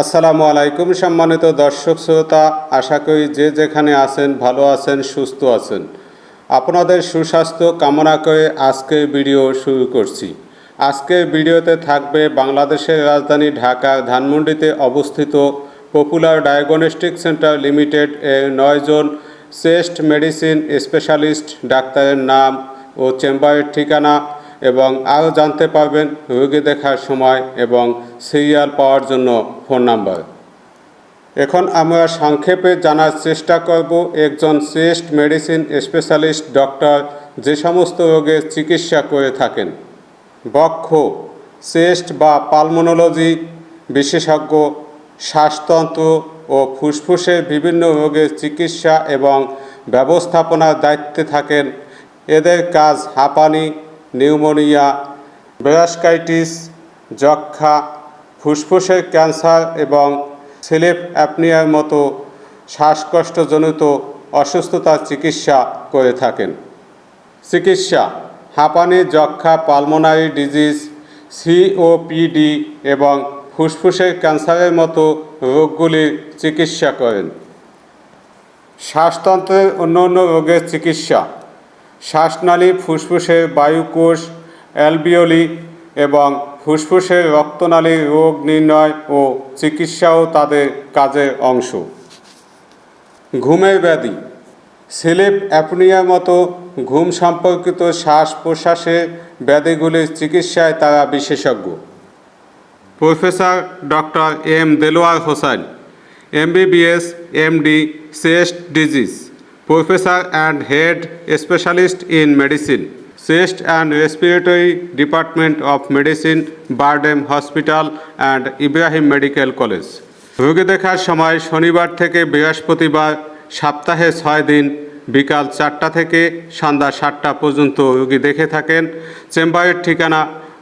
আসসালামু আলাইকুম সম্মানিত দর্শক শ্রোতা আশা করি যে যেখানে আছেন ভালো আছেন সুস্থ আছেন আপনাদের সুস্বাস্থ্য কামনা করে আজকের ভিডিও শুরু করছি আজকের ভিডিওতে থাকবে বাংলাদেশের রাজধানী ঢাকা ধানমন্ডিতে অবস্থিত পপুলার ডায়াগনস্টিক সেন্টার লিমিটেড এর নয়জন চেস্ট মেডিসিন স্পেশালিস্ট ডাক্তারের নাম ও চেম্বারের ঠিকানা এবং আরও জানতে পারবেন রোগী দেখার সময় এবং সিরিয়াল পাওয়ার জন্য ফোন নাম্বার এখন আমরা সংক্ষেপে জানার চেষ্টা করব একজন শ্রেষ্ঠ মেডিসিন স্পেশালিস্ট ডক্টর যে সমস্ত রোগের চিকিৎসা করে থাকেন বক্ষ চেস্ট বা পালমোনোলজি বিশেষজ্ঞ শ্বাসতন্ত্র ও ফুসফুসের বিভিন্ন রোগের চিকিৎসা এবং ব্যবস্থাপনার দায়িত্বে থাকেন এদের কাজ হাঁপানি নিউমোনিয়া ব্রাসকাইটিস যক্ষা ফুসফুসের ক্যান্সার এবং সিলেপ অ্যাপনিয়ার মতো শ্বাসকষ্টজনিত অসুস্থতার চিকিৎসা করে থাকেন চিকিৎসা হাঁপানি যক্ষা পালমোনারি ডিজিজ সিওপিডি এবং ফুসফুসের ক্যান্সারের মতো রোগগুলির চিকিৎসা করেন শ্বাসতন্ত্রের অন্য অন্য রোগের চিকিৎসা শ্বাসনালী ফুসফুসের বায়ুকোষ অ্যালবিওলি এবং ফুসফুসের রক্তনালীর রোগ নির্ণয় ও চিকিৎসাও তাদের কাজের অংশ ঘুমের ব্যাধি স্লিপ অ্যাপনিয়ার মতো ঘুম সম্পর্কিত শ্বাস প্রশ্বাসের ব্যাধিগুলির চিকিৎসায় তারা বিশেষজ্ঞ professor doctor M Delwar Hossain MBBS MD chest disease professor and head specialist in medicine chest and respiratory department of medicine BIRDEM hospital and Ibrahim medical college রোগী দেখার সময় শনিবার থেকে বৃহস্পতিবার সপ্তাহে ছয় দিন বিকাল চারটা থেকে সন্ধ্যা সাতটা পর্যন্ত রোগী দেখে থাকেন চেম্বারের ঠিকানা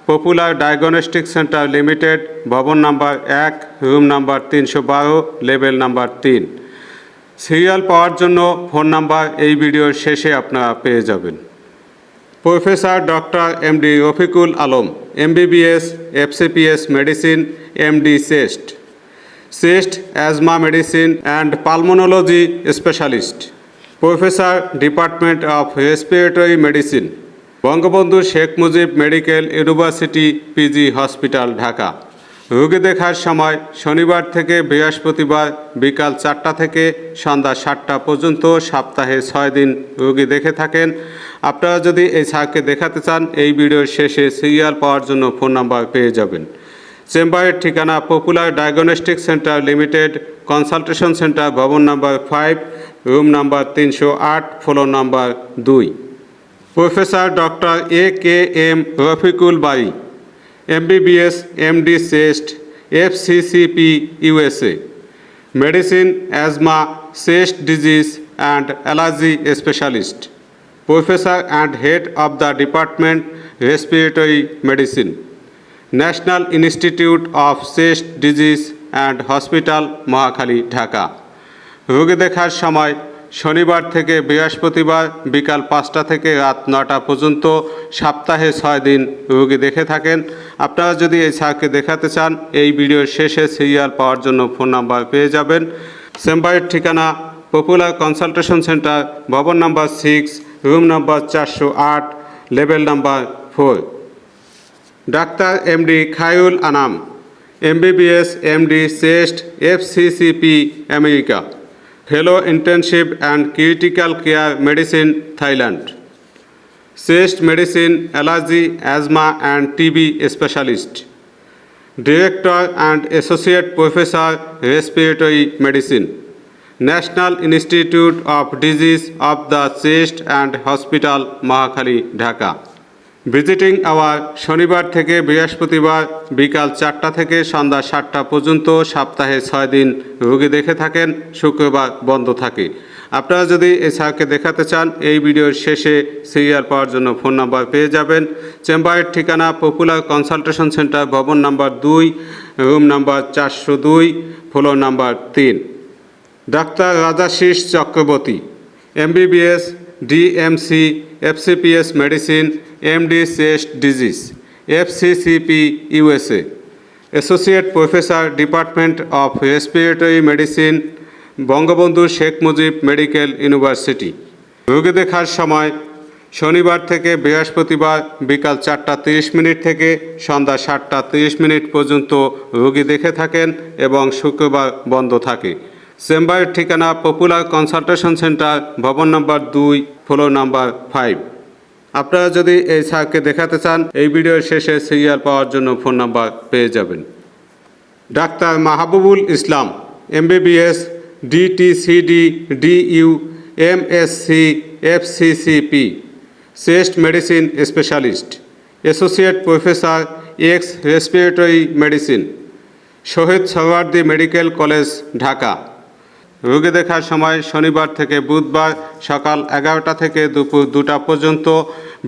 পপুলার ডায়াগনস্টিক সেন্টার লিমিটেড ভবন নাম্বার এক রুম নাম্বার তিনশো বারো লেভেল নাম্বার তিন সিরিয়াল পাওয়ার জন্য ফোন নাম্বার এই ভিডিওর শেষে আপনারা পেয়ে যাবেন professor doctor MD Rafiqul Alam MBBS FCPS medicine MD chest chest asthma medicine and pulmonology specialist professor department of respiratory medicine Bangabandhu Sheikh Mujib medical university PG hospital Dhaka রোগী দেখার সময় শনিবার থেকে বৃহস্পতিবার বিকাল চারটা থেকে সন্ধ্যা সাতটা পর্যন্ত সপ্তাহে ছয় দিন রোগী দেখে থাকেন আপনারা যদি এই স্যারকে দেখাতে চান এই ভিডিওর শেষে সিরিয়াল পাওয়ার জন্য ফোন নাম্বার পেয়ে যাবেন চেম্বারের ঠিকানা popular diagnostic centre limited consultation centre ভবন নাম্বার ফাইভ রুম নাম্বার তিনশো আট ফ্লোর নাম্বার দুই professor doctor A K M Rafiqul Bari MBBS MD chest FCCP USA medicine asthma chest disease and allergy specialist professor and head of the department respiratory medicine national institute of chest disease and hospital Mohakhali Dhaka রোগী দেখার সময় শনিবার থেকে বৃহস্পতিবার বিকাল পাঁচটা থেকে রাত নটা পর্যন্ত সপ্তাহে ছয় দিন রোগী দেখে থাকেন আপনারা যদি এই স্যারকে দেখাতে চান এই ভিডিওর শেষে সিরিয়াল পাওয়ার জন্য ফোন নাম্বার পেয়ে যাবেন চেম্বারের ঠিকানা পপুলার কনসালটেশন সেন্টার ভবন নাম্বার সিক্স রুম নাম্বার চারশো আট level number four doctor MD Khayul Anam MBBS MD chest FCCP America Fellow Intensive and Critical Care Medicine, Thailand. Chest Medicine, Allergy, Asthma and TB Specialist. Director and Associate Professor, Respiratory Medicine, National Institute of Disease of the Chest and Hospital, Mahakali, Dhaka. Visiting hour শনিবার থেকে বৃহস্পতিবার বিকাল চারটা থেকে সন্ধ্যা সাতটা পর্যন্ত সপ্তাহে ছয় দিন রোগী দেখে থাকেন শুক্রবার বন্ধ থাকে আপনারা যদি এই স্যারকে দেখাতে চান এই ভিডিওর শেষে সিরিয়াল পাওয়ার জন্য ফোন নাম্বার পেয়ে যাবেন চেম্বারের ঠিকানা পপুলার কনসালটেশন সেন্টার ভবন নাম্বার দুই রুম নাম্বার চারশো দুই ফ্লোর নাম্বার তিন doctor Rajashis Chakraborty MBBS DMC FCPS medicine MDCS disease, FCCP USA associate professor department of respiratory medicine Bangabandhu Sheikh Mujib medical university রোগী দেখার সময় শনিবার থেকে বৃহস্পতিবার বিকাল চারটা তিরিশ মিনিট থেকে সন্ধ্যা সাতটা তিরিশ মিনিট পর্যন্ত রোগী দেখে থাকেন এবং শুক্রবার বন্ধ থাকে চেম্বারের ঠিকানা পপুলার কনসালটেশন সেন্টার ভবন নম্বর দুই ফ্লোর নাম্বার ফাইভ আপনারা যদি এই সারকে দেখাতে চান এই ভিডিওর শেষে সিরিয়াল পাওয়ার জন্য ফোন নাম্বার পেয়ে যাবেন doctor Mahbubul Islam MBBS DTCD DU MSc FCCP chest medicine specialist associate professor ex respiratory medicine Shaheed Suhrawardy medical college Dhaka রোগী দেখার সময় শনিবার থেকে বুধবার সকাল এগারোটা থেকে দুপুর দুটা পর্যন্ত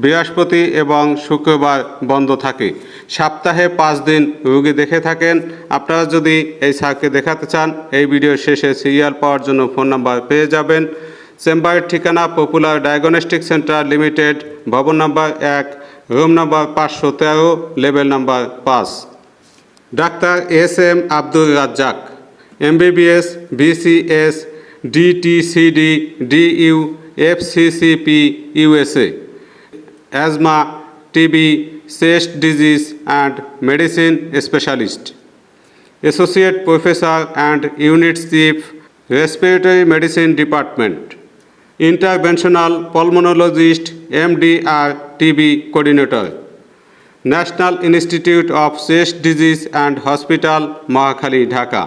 বৃহস্পতি এবং শুক্রবার বন্ধ থাকে সপ্তাহে পাঁচ দিন রোগী দেখে থাকেন আপনারা যদি এই স্যারকে দেখাতে চান এই ভিডিও শেষে সিরিয়াল পাওয়ার জন্য ফোন নাম্বার পেয়ে যাবেন চেম্বারের ঠিকানা পপুলার ডায়াগনস্টিক সেন্টার লিমিটেড ভবন নাম্বার এক রুম নাম্বার পাঁচশো তেরো লেভেল নাম্বার পাঁচ doctor S M Abdul Razzaque MBBS BCS DTCD DU FCCP USA asthma TB chest disease and medicine specialist associate professor and unit chief respiratory medicine department interventional pulmonologist MDR TB coordinator national institute of chest disease and hospital Mohakhali Dhaka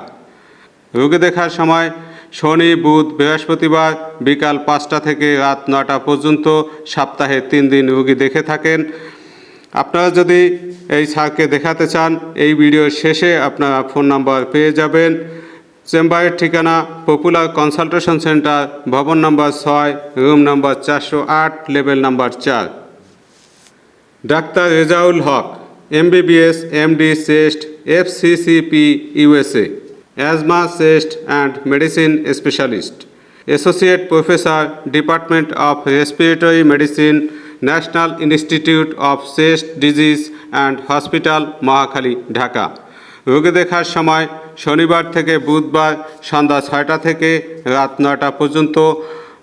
রোগী দেখার সময় শনি বুধ বৃহস্পতিবার বিকাল পাঁচটা থেকে রাত নটা পর্যন্ত সপ্তাহে তিন দিন রোগী দেখে থাকেন আপনারা যদি এই স্যারকে দেখাতে চান এই ভিডিওর শেষে আপনারা ফোন নাম্বার পেয়ে যাবেন চেম্বারের ঠিকানা পপুলার কনসালটেশন সেন্টার ভবন নম্বর ছয় রুম নম্বর চারশো আট লেভেল নাম্বার চার doctor Rezaul Haque MBBS MD chest FCCP USA asthma chest and medicine specialist associate professor department of respiratory medicine national institute of chest disease and hospital Mohakhali Dhaka রোগী দেখার সময় শনিবার থেকে বুধবার সন্ধ্যা ছয়টা থেকে রাত নয়টা পর্যন্ত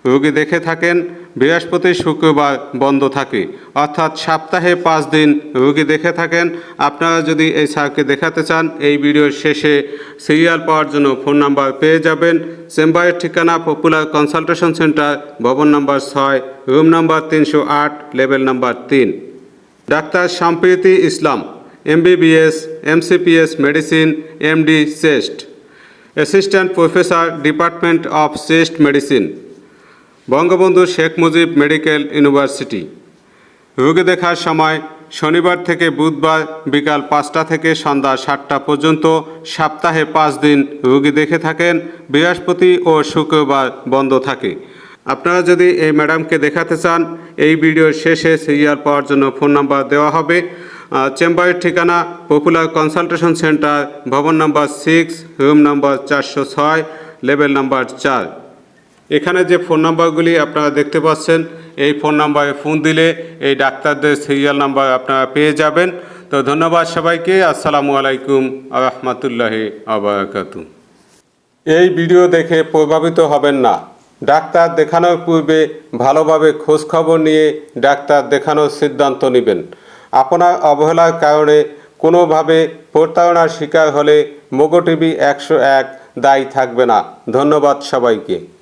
রোগী দেখে থাকেন বৃহস্পতি শুক্রবার বন্ধ থাকে অর্থাৎ সপ্তাহে পাঁচ দিন রোগী দেখে থাকেন আপনারা যদি এই স্যারকে দেখাতে চান এই ভিডিওর শেষে সিরিয়াল পাওয়ার জন্য ফোন নাম্বার পেয়ে যাবেন চেম্বারের ঠিকানা পপুলার কনসালটেশন সেন্টার ভবন নাম্বার ছয় রুম নাম্বার তিনশো আট লেভেল নাম্বার তিন doctor Sampriti Islam MBBS MCPS medicine MD chest assistant professor department of chest medicine Bangabandhu Sheikh Mujib medical university রোগী দেখার সময় শনিবার থেকে বুধবার বিকাল পাঁচটা থেকে সন্ধ্যা সাতটা পর্যন্ত সপ্তাহে পাঁচ দিন রোগী দেখে থাকেন বৃহস্পতি ও শুক্রবার বন্ধ থাকে আপনারা যদি এই ম্যাডামকে দেখাতে চান এই ভিডিওর শেষে সিরিয়াল পাওয়ার জন্য ফোন নাম্বার দেওয়া হবে চেম্বারের ঠিকানা পপুলার কনসালটেশন সেন্টার ভবন নাম্বার সিক্স রুম নাম্বার চারশো ছয় লেভেল নাম্বার চার এখানে যে ফোন নাম্বারগুলি আপনারা দেখতে পাচ্ছেন এই ফোন নাম্বারে ফোন দিলে এই ডাক্তারদের সিরিয়াল নাম্বার আপনারা পেয়ে যাবেন তো ধন্যবাদ সবাইকে আসসালামু আলাইকুম রহমতুল্লাহি আবরাকাত এই ভিডিও দেখে প্রভাবিত হবেন না ডাক্তার দেখানোর পূর্বে ভালোভাবে খোঁজখবর নিয়ে ডাক্তার দেখানোর সিদ্ধান্ত নেবেন আপনার অবহেলার কারণে কোনোভাবে প্রতারণার শিকার হলে মোগো টিভি একশো এক দায়ী থাকবে না ধন্যবাদ সবাইকে